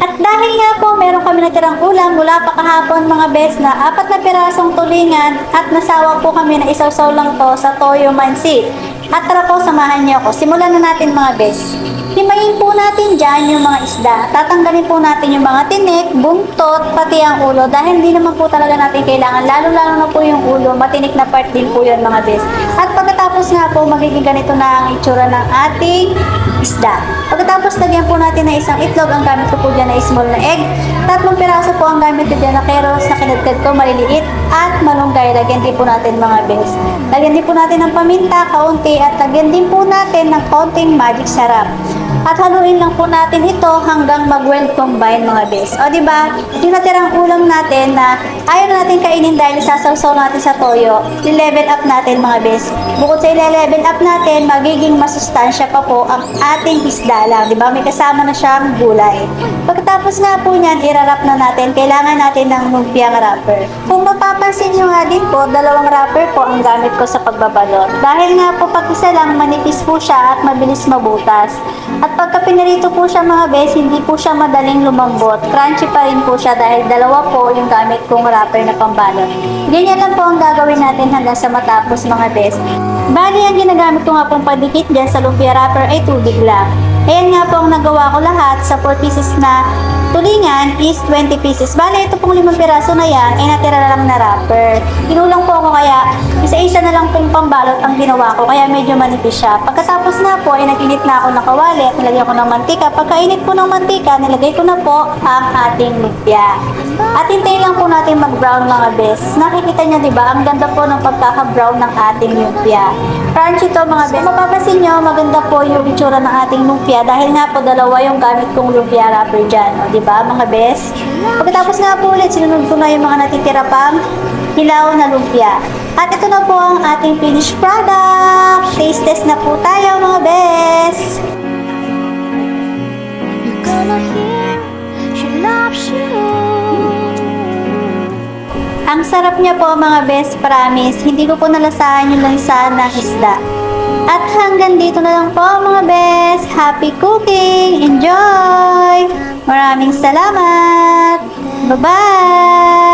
At dahil nga po meron kami natirang ulam mula pa kahapon mga bes na apat na pirasong tulingan at nasawa po kami na isawsaw lang to sa toyo mansit. At tara po samahan niyo ako. Simulan na natin mga bes. Himayin po natin dyan yung mga isda. Tatanggalin po natin yung mga tinik, buntot, pati ang ulo dahil hindi naman po talaga natin kailangan. Lalo-lalo na po yung ulo, matinik na part din po yun mga bes. At pagkatapos nga po, magiging ganito na ang itsura ng ating isda. Pagkatapos lagyan po natin ng isang itlog, ang gamit ko po dyan ay small na egg. Tatlong piraso po ang gamit ko dyan na keros na kinagkad ko, maliliit at malunggay. Lagyan din po natin mga bes. Lagyan din po natin ng paminta, kaunti at lagyan din po natin ng kaunting magic sarap. At haluin lang po natin ito hanggang mag-well combine mga bes. O di ba? Yung natirang ulam natin na ayaw na natin kainin dahil sasawsaw natin sa toyo, i-level up natin mga bes. Bukod sa i-level up natin, magiging masustansya pa po ang ating isda lang. Di ba? May kasama na siyang gulay. Pagkatapos nga po niyan, irarap na natin. Kailangan natin ng lumpiang wrapper. Kung mapapansin nyo nga din po, dalawang wrapper po ang gamit ko sa pagbabalot. Dahil nga po pag isa lang, manipis po siya at mabilis mabutas. At pagka pinarito po siya mga bes, hindi po siya madaling lumambot. Crunchy pa rin po siya dahil dalawa po yung gamit kong wrapper na pambalot. Ganyan lang po ang gagawin natin hanggang sa matapos mga bes. Bali, ang ginagamit ko nga pong padikit dyan sa lumpia wrapper ay tubig lang. Ayan nga po ang nagawa ko lahat sa 4 pieces na tulingan is 20 pieces. Bale, ito pong limang piraso na yan ay natira lang na wrapper. Kinulang po ako kaya isa-isa na lang pong pambalot ang ginawa ko kaya medyo manipis siya. Pagkatapos na po ay nag-init na ako ng kawali at nilagyan ko ng mantika. Pagkainit po ng mantika, nilagay ko na po ang ating lumpia. At hintayin lang po natin mag-brown mga bes. Nakikita niyo 'di ba? Ang ganda po ng pagkaka-brown ng ating lumpia. Crunchy to mga bes. Mapapansin niyo, maganda po yung itsura ng ating lumpia dahil nga po dalawa yung gamit kong lumpia wrapper dyan. O, di ba mga bes? Pagkatapos nga po ulit, sinunod ko na yung mga natitira pang hilaw na lumpia. At ito na po ang ating finished product. Taste test na po tayo mga bes. You're gonna hear she loves you. Ang sarap niya po mga best promise. Hindi ko po nalasahan yung lansa ng isda. At hanggang dito na lang po mga best. Happy cooking! Enjoy! Maraming salamat! Bye-bye!